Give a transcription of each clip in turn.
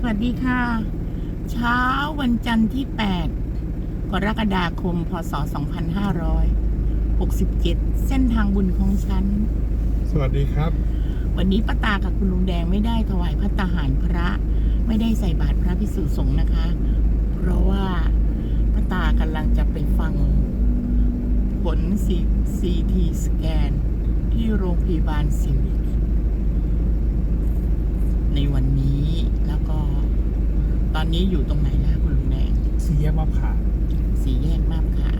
สวัสดีค่ะ เช้าวันจันทร์ที่ 8 กรกฎาคม พศ 2567 เส้นทางบุญของฉัน สวัสดีครับ วันนี้ป้าตากับคุณลุงแดงไม่ได้ถวายพระตาหารพระ ไม่ได้ใส่บาตรพระพิสุสงฆ์นะคะ เพราะว่าป้าตากำลังจะไปฟัง ผลซีทีสแกน ที่โรงพยาบาลสิริ ในวันนี้ แล้วก็ตอนนี้อยู่ตรงไหนแล้วคุณลุงแดงสีแยกมาผ่าสีแยกมาบขา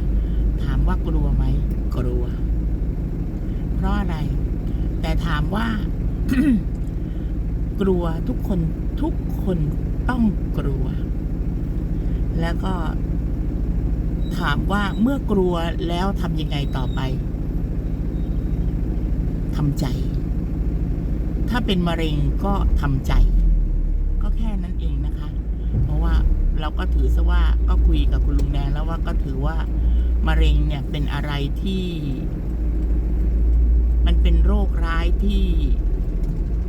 ถามว่ากลัวไหมกลัว เพราะอะไร แต่ถามว่า กลัวทุกคนทุกคนต้องกลัว แล้วก็ถามว่าเมื่อกลัวแล้วทำยังไงต่อไปทำใจ ถ้าเป็นมะเร็งก็ทำใจ ก็แค่นั้นเองนะคะ เพราะว่าเราก็ถือซะว่าก็คุยกับคุณลุงแดงแล้วว่าก็ถือว่ามะเร็งเนี่ยเป็นอะไรที่ มันเป็นโรคร้ายที่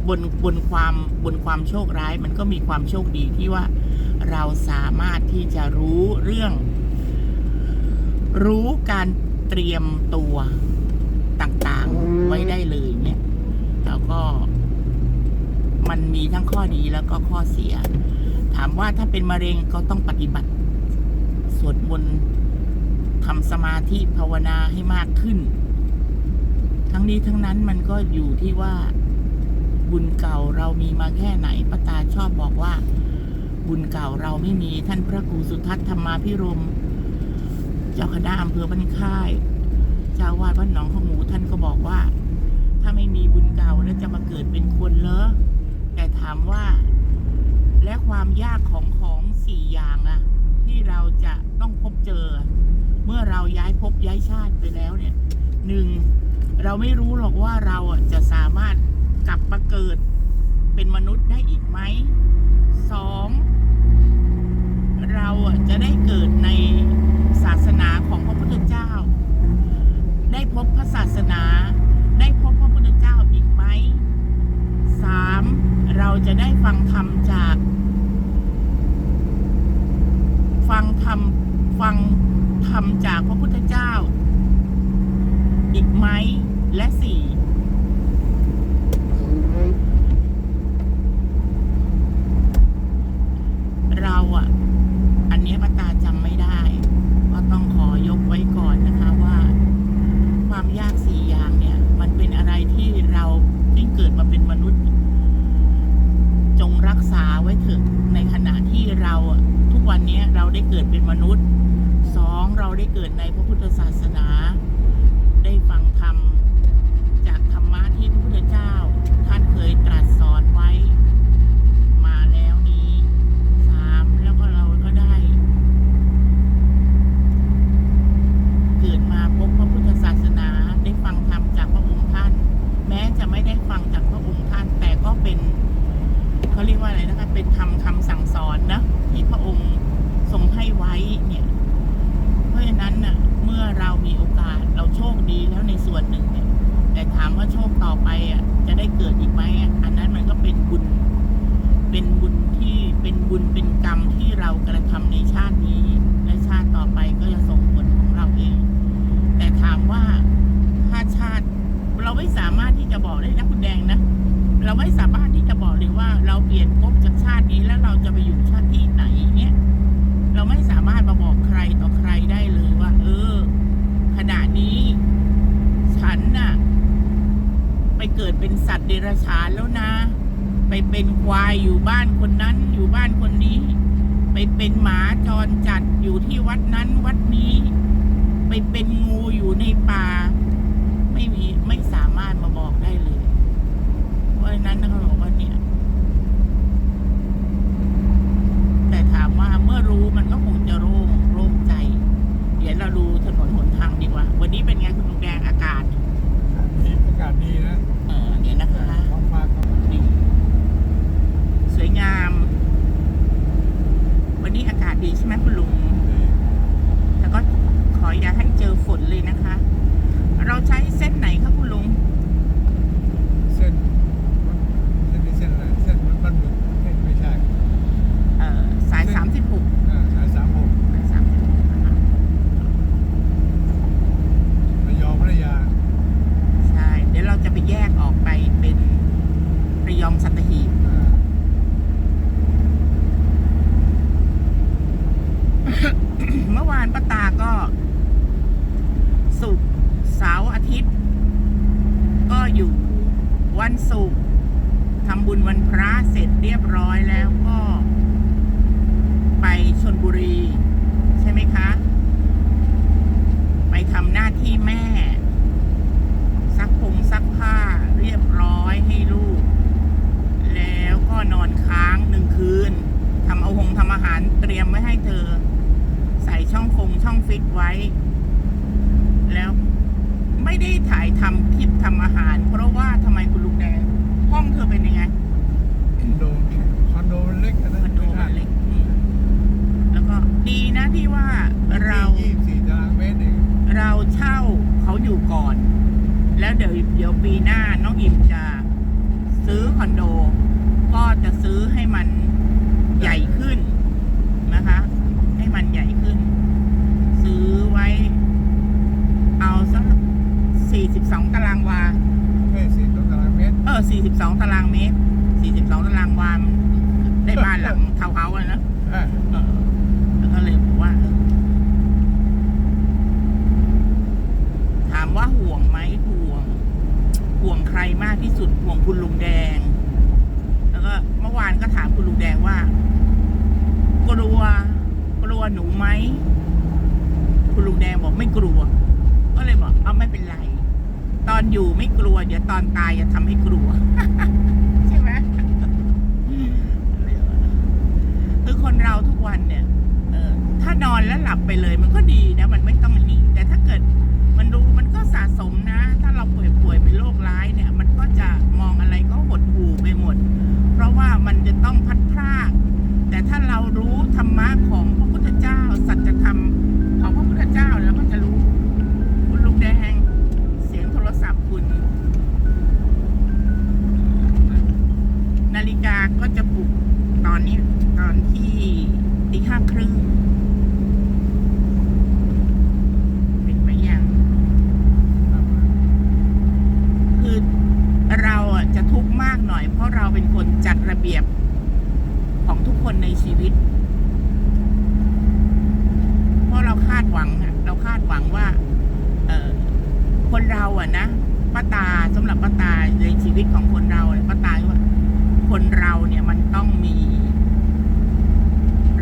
บนบนความบนความโชคร้าย มันก็มีความโชคดีที่ว่าเราสามารถที่จะรู้เรื่อง รู้การเตรียมตัวต่างๆไว้ได้เลยเนี่ยแล้วก็ มันมีทั้งข้อดีแล้วก็ข้อเสีย ถามว่าถ้าเป็นมะเร็งก็ต้องปฏิบัติสวดมนต์ทำสมาธิภาวนาให้มากขึ้น ทั้งนี้ทั้งนั้นมันก็อยู่ที่ว่าบุญเก่าเรามีมาแค่ไหนป้าตาชอบบอกว่า บุญเก่าเราไม่มีท่านพระครูสุทัศน์ธรรมาพิรม เจ้าคณะอำเภอบ้านค่าย เจ้าวาดวัดหนองขมูท่านก็บอกว่า ถ้าไม่มีบุญเก่าแล้วจะมาเกิดเป็นคนเหรอ ถามว่า และความยากของของสี่อย่างอะที่เราจะต้องพบเจอ เมื่อเราย้ายภพย้ายชาติไปแล้วเนี่ยหนึ่งเราไม่รู้หรอกว่าเราอะจะสามารถกลับมาเกิดเป็นมนุษย์ได้อีกไหมสองเราอะจะได้เกิดในศาสนาของพระพุทธเจ้า ได้พบพระศาสนา ได้พบพระพุทธเจ้าอีกไหมสาม เราจะได้ฟังธรรมจาก ฟังธรรมฟังธรรมจากพระพุทธเจ้า อีกไหมและสี่เราอะอันเนี้ยป้าตาจำไม่ได้ ก็ต้องขอยกไว้ก่อนนะคะว่า ความยากสี่อย่างเนี่ย มันเป็นอะไรที่เราที่เกิดมาเป็นมนุษย์ จงรักษาไว้เถอะในขณะที่เราอะทุกวันนี้เราได้เกิดเป็นมนุษย์สองเราได้เกิดใน พระพุทธศาสนา ได้ฟังธรรม จากธรรมะที่พระพุทธเจ้า ท่านเคยตรัสสอนไว้ มาแล้วนี้สามแล้วก็เราก็ได้ เกิดมาพบพระพุทธศาสนา ได้ฟังธรรมจากพระองค์ท่าน แม้จะไม่ได้ฟังจากพระองค์ท่าน แต่ก็เป็น เขาเรียกว่าอะไรนะคะ เป็นธรรมคำสั่งสอนนะ ที่พระองค์ทรงให้ไว้เนี่ย เพราะฉะนั้นน่ะ เมื่อเรามีโอกาสเราโชคดีแล้วในส่วนหนึ่งเนี่ย แต่ถามว่าโชคต่อไปอะ จะได้เกิดอีกไหมอะอันนั้นมันก็เป็นบุญ เป็นบุญที่เป็น บุญเป็นกรรมที่เรากระทำในชาตินี้ และชาติต่อไปก็จะส่งผลของเราเอง แต่ถามว่าถ้าชาติเราไม่สามารถที่จะบอกได้นะคุณแดงนะ เราไม่สามารถที่จะบอกเลยว่าเราเปลี่ยนภพจากชาตินี้แล้วเราจะไปอยู่ชาติที่ไหนเนี้ยเราไม่สามารถมาบอกใครต่อใครได้เลยว่า เออ ขณะนี้ ฉันน่ะ ไปเกิดเป็นสัตว์เดรัจฉานแล้วนะ ไปเป็นควายอยู่บ้านคนนั้นอยู่บ้านคนนี้ ไปเป็นหมาจรจัดอยู่ที่วัดนั้นวัดนี้ ไปเป็นงูอยู่ในป่า ไม่มีไม่สามารถมาบอกได้เลย เพราะฉะนั้นเขาบอกว่าเนี่ย แต่ถามว่าเมื่อรู้มันก็คงจะโล่งโล่งใจ เดี๋ยวเราดูถนนหนทางดีกว่า วันนี้เป็นไงคุณลุงแดงอากาศดีอากาศดีนะเออเดี๋ยวนะคะ ท้องฟ้าก็ นี่สวยงาม วันนี้อากาศ ดีใช่ไหมคุณลุง แล้วก็ขออย่าให้เจอฝนเลยนะคะ เราใช้เส้นไหนครับ อนอยู่ไม่กลัว เดี๋ยวตอนตายจะทำให้กลัว ใช่ไหมคือคนเราทุกวันเนี่ยถ้านอนแล้วหลับไปเลย มันก็ดีนะ มันไม่ต้องหนีแต่ถ้าเกิดมันรู้มันก็สะสมนะ ถ้าเราป่วยป่วยเป็นโรคร้ายเนี่ย มันก็จะมองอะไรก็หดหู่ไปหมด เพราะว่ามันจะต้องพัดพราก แต่ถ้าเรารู้ธรรมะของ กาก็จะปลุกตอนนี้ตอนที่ตีห้าครึ่งเป็นไหมยังคือเราจะทุกข์มากหน่อย เพราะเราเป็นคนจัดระเบียบของทุกคนในชีวิต เพราะเราคาดหวังเราคาดหวังว่า เออคนเราอะนะป้าตาสำหรับป้าตาในชีวิตของคนเรา คนเราเนี่ยมันต้องมี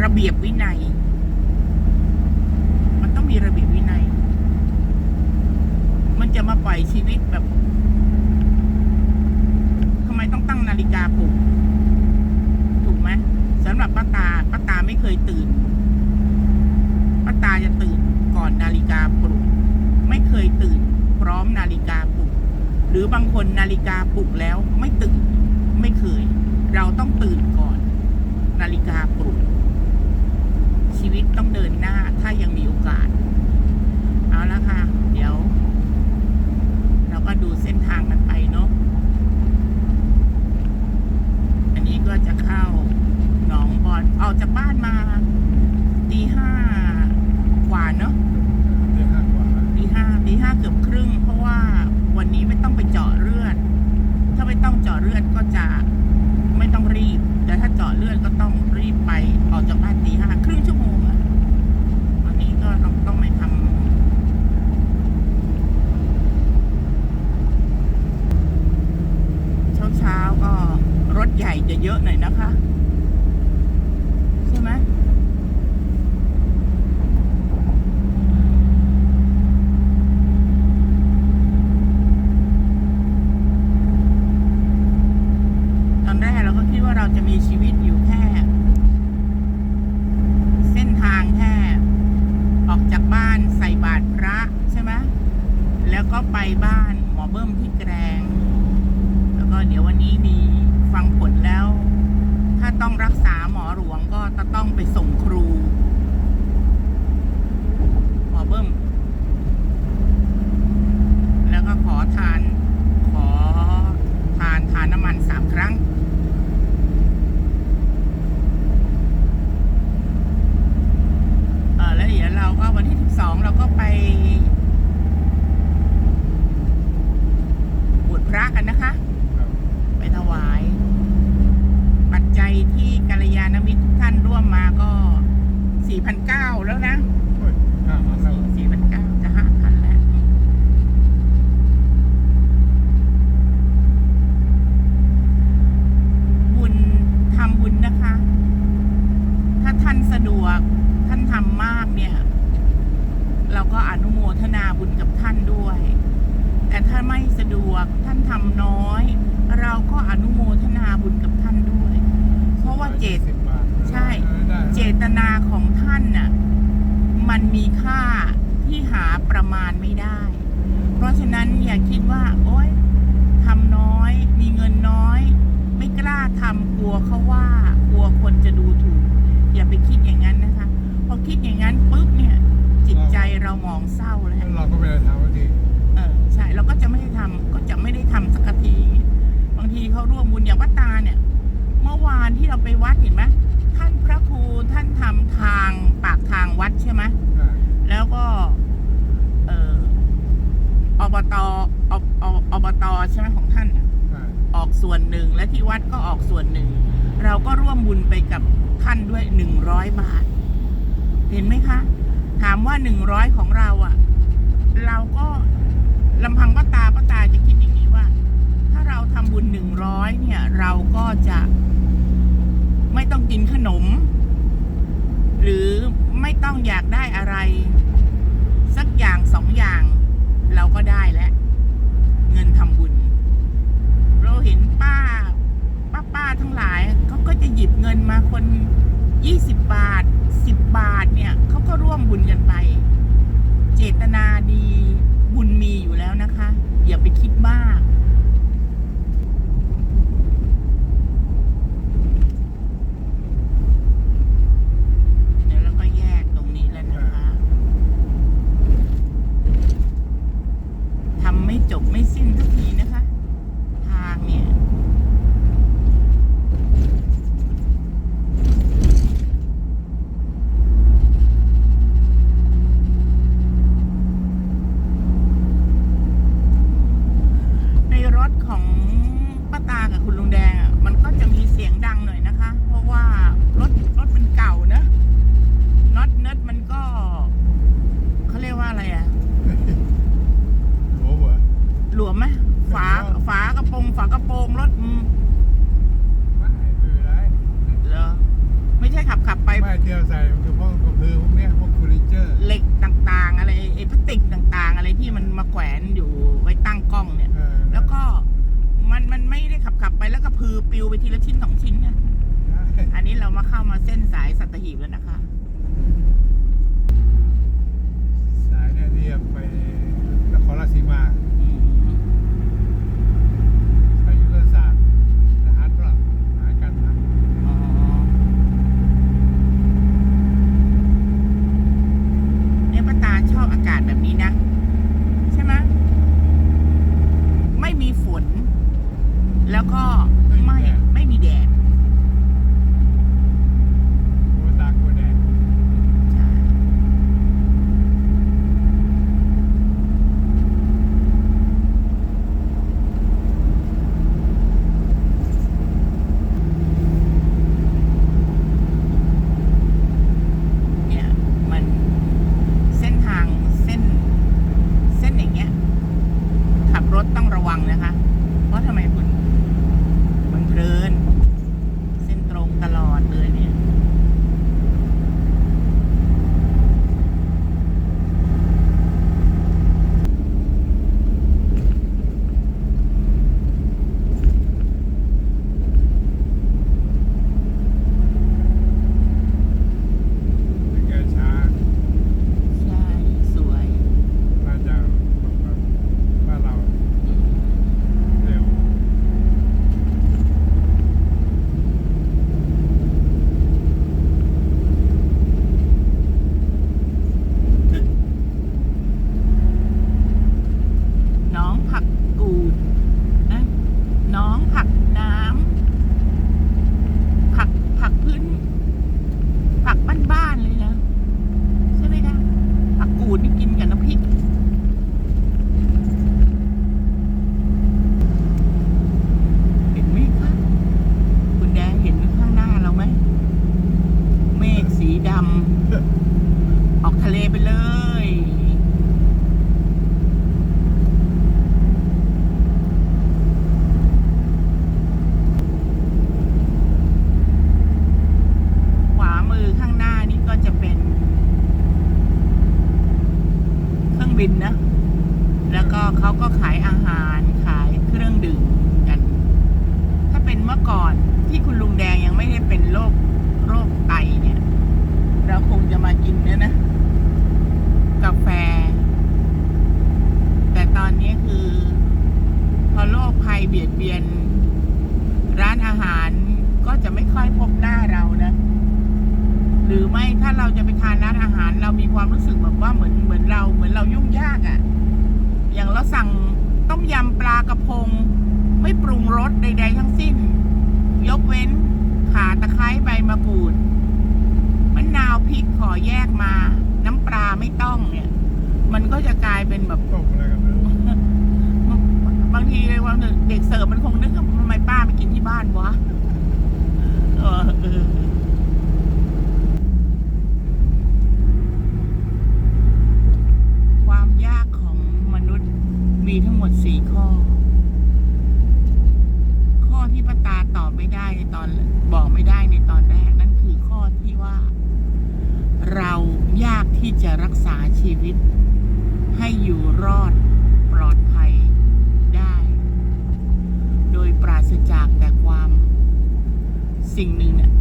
ระเบียบวินัยากบ้านมาตีห้ากว่าเนอะตีห้ากว่าตีห้าตีห้าเกือบครึ่ง เพราะว่าวันนี้ไม่ต้องไปเจาะเลือด ถ้าไม่ต้องเจาะเลือดก็จะไม่ต้องรีบ แต่ถ้าเจาะเลือดก็ต้องรีบไปออกจากบ้านตีห้าครึ่งชั่วโมงอะวันนี้ก็ต้องต้องไม่ทำเช้าก็รถใหญ่จะเยอะหน่อยนะคะ ก็อนุโมทนาบุญกับท่านด้วย แต่ถ้าไม่สะดวกท่านทำน้อย เราก็อนุโมทนาบุญกับท่านด้วย เพราะว่าเจตสิบบาทใช่ได้เจตนาของท่านน่ะมันมีค่าที่หาประมาณไม่ได้ เพราะฉะนั้นอย่าคิดว่า โอ๊ยทำน้อย มีเงินน้อย ไม่กล้าทำกลัวเขาว่ากลัวคนจะดูถูก อย่าไปคิดอย่างนั้นนะคะพอคิดอย่างนั้นปุ๊บเนี่ย จิตใจเราหมองเศร้าแล้วแล้วเราก็ไม่ได้ทำสักทีเออใช่เราก็จะไม่ได้ทำก็จะไม่ได้ทำสักทีบางทีเขาร่วมบุญอย่างวัดตาเนี่ย เมื่อวานที่เราไปวัดเห็นไหมท่านพระครูท่านทำทางปากทางวัดใช่ไหมอ่าแล้วก็ เอออบตอบอบอบตใช่ไหมของท่านน่ะอ่าออกส่วนหนึ่งและที่วัดก็ออกส่วนหนึ่ง เราก็ร่วมบุญไปกับท่านด้วยหนึ่งร้อยบาท เห็นไหมคะ ถามว่าหนึ่งร้อยของเราอะ่ะ เราก็ลำพังป้าตาป้าตาจะคิดอย่างนี้ว่า ถ้าเราทำบุญหนึ่งร้อยเนี่ย เราก็จะ ไม่ต้องกินขนม หรือไม่ต้องอยากได้อะไร สักอย่างสองอย่าง เราก็ได้แล้ว เงินทำบุญ เราเห็นป้า ป้าป้าทั้งหลายเขาก็จะหยิบเงินมาคนยี่สิบบาทสิบบาทเนี่ยเขาก็ร่วมบุญกันไป เจตนาดีบุญมีอยู่แล้วนะคะ อย่าไปคิดมาก เดี๋ยวเราก็แยกตรงนี้แล้วนะคะทำไม่จบไม่สิ้นทุกทีนะคะ ทางเนี่ย ในรถของป้าตากับคุณลุงแดงอะ มันก็จะมีเสียงดังหน่อยนะคะ เพราะว่ารถรถมันเก่านะน็อตเนิร์ดมันก็ เขาเรียกว่าอะไรอะ โอ้โห หลวมไหมฝา ไม่หลวม ฝากระโปรงฝากระโปรงรถอืม ไม่ไม่เป็นไร เหรอไม่ใช่ขับขับไป ไม่เที่ยวใส่มันคือพวกกระพือพวกเนี้ยพวกเฟอร์นิเจอร์ เหล็กต่างๆ อะไรไอ้พลาสติกต่างๆ อะไรที่มันมาแขวนอยู่ไว้ตั้งกล้องเนี่ยเออแล้วก็มันมันไม่ได้ขับขับไปแล้วก็พือปลิวไปทีละชิ้นสองชิ้นนะใช่อันนี้เรามาเข้ามาเส้นสายสัตหีบแล้วนะคะ สายเนี่ยที่จะไปนครราชสีมา ปินนะ แล้วก็เขาก็ขายอาหารขายเครื่องดื่มกัน ถ้าเป็นเมื่อก่อนที่คุณลุงแดงยังไม่ได้เป็นโรคโรคไตเนี่ย เราคงจะมากินเนี่ยนะ กาแฟ แต่ตอนนี้คือ พอโรคภัยเบียดเบียน ร้านอาหารก็จะไม่ค่อยพบหน้าเรานะ หรือไม่ถ้าเราจะไปทานร้านอาหาร เรามีความรู้สึกแบบว่าเหมือนเหมือนเราเหมือนเรายุ่งยากอะ่ะ อย่างเราสั่งต้มยำปลากระพง ไม่ปรุงรสใด ๆ ทั้งสิ้น ยกเว้นข่าตะไคร้ใบมะกรูดมะนาวพริกขอแยกมา น้ำปลาไม่ต้องเนี่ย มันก็จะกลายเป็นแบบต้มอะไรกันไม่รู้บางทีเลยว่าเด็กเสิร์ฟมันคงนึกว่าทำไมป้าไม่กินที่บ้านวะเออเออความยากของมนุษย์ มีทั้งหมดสี่ข้อ ข้อที่ป้าตาตอบไม่ได้ในตอนบอกไม่ได้ในตอนแรก นั่นคือข้อที่ว่า เรายากที่จะรักษาชีวิต ให้อยู่รอดปลอดภัยได้ โดยปราศจากแต่ความสิ่งหนึ่งเนี่ย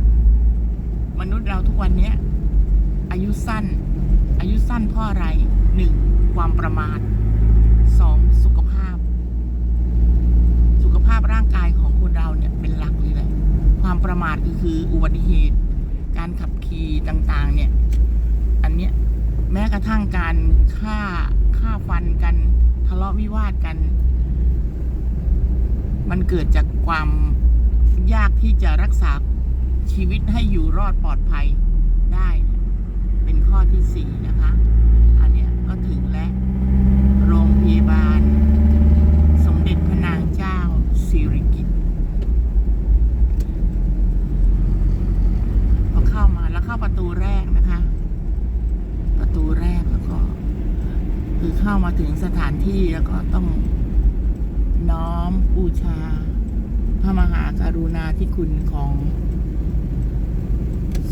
มนุษย์เราทุกวันนี้อายุสั้น อายุสั้นเพราะอะไรหนึ่งความประมาทสองสุขภาพ สุขภางกายของคนเราเนี่ยเป็นหลักเลยแหละ ความประมาทก็คืออุบัติเหตุ การขับขี่ต่างๆ เนี่ย อันเนี้ยแม้กระทั่งการฆ่าฆ่าฟันกันทะเลาะวิวาทกัน มันเกิดจากความยากที่จะรักษาชีวิตให้อยู่รอดปลอดภัยได้ เป็นข้อที่สี่นะคะ อันเนี้ยก็ถึงและโรงพยาบาล สมเด็จพระนางเจ้าสิริกิติ์พอ เข้าประตูแรกนะคะ ประตูแรกแล้วก็ คือเข้ามาถึงสถานที่แล้วก็ต้องน้อมบูชา พระมหากรุณาธิคุณของ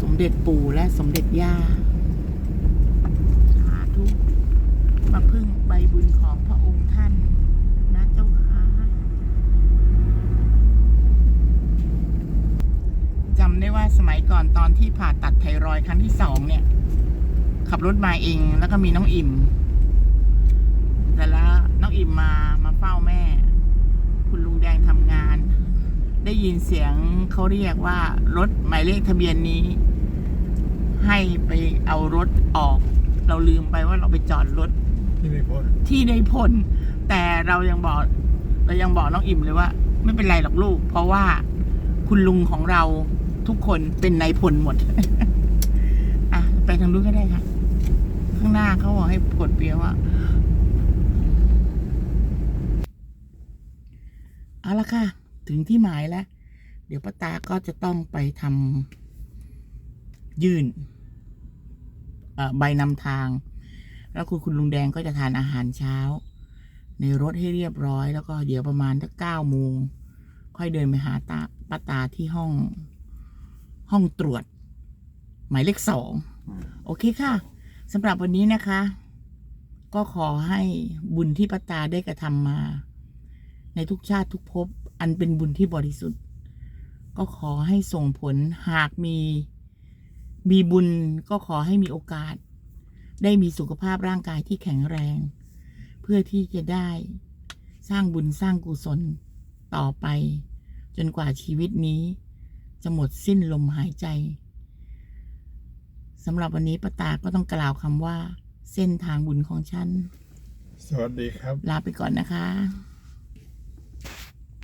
สมเด็จปู่และสมเด็จย่าสาธุมาพึ่งใบบุญของพระองค์ท่านนะเจ้าค่ะจำได้ว่าสมัย ก่อนตอนที่ผ่าตัดไทรอยด์ครั้งที่สองเนี่ย ขับรถมาเองแล้วก็มีน้องอิ่มแต่ละน้องอิ่มมามาเฝ้าแม่ คุณลุงแดงทำงาน ได้ยินเสียงเขาเรียกว่ารถหมายเลขทะเบียนนี้ ให้ไปเอารถออก เราลืมไปว่าเราไปจอดรถที่ในโพสต์ที่ในพลแต่เรายังบอก เรายังบอกน้องอิ่มเลยว่า ไม่เป็นไรหรอกลูก เพราะว่าคุณลุงของเรา ทุกคนเป็นนายพลหมด อะ ไปทางนู้นก็ได้ค่ะ ข้างหน้าเขาบอกให้กดเปียว่าเอาละค่ะ ถึงที่หมายแล้ว เดี๋ยวป้าตาก็จะต้องไปทำยื่นเอ่อใบนำทาง แล้วคุณคุณลุงแดงก็จะทานอาหารเช้า ในรถให้เรียบร้อย แล้วก็เดี๋ยวประมาณสักเก้าโมงค่อยเดินไปหาตาป้าตาที่ห้อง ห้องตรวจ หมายเลขสองโอเคค่ะสำหรับวันนี้นะคะ ก็ขอให้บุญที่ป้าตาได้กระทำมา ในทุกชาติทุกภพอันเป็นบุญที่บริสุทธิ์ ก็ขอให้ส่งผลหากมี มีบุญก็ขอให้มีโอกาส ได้มีสุขภาพร่างกายที่แข็งแรง เพื่อที่จะได้สร้างบุญสร้างกุศลต่อไป จนกว่าชีวิตนี้ จะหมดสิ้นลมหายใจสำหรับวันนี้ป้าตาก็ต้องกล่าวคำว่า เส้นทางบุญของฉัน สวัสดีครับ ลาไปก่อนนะคะ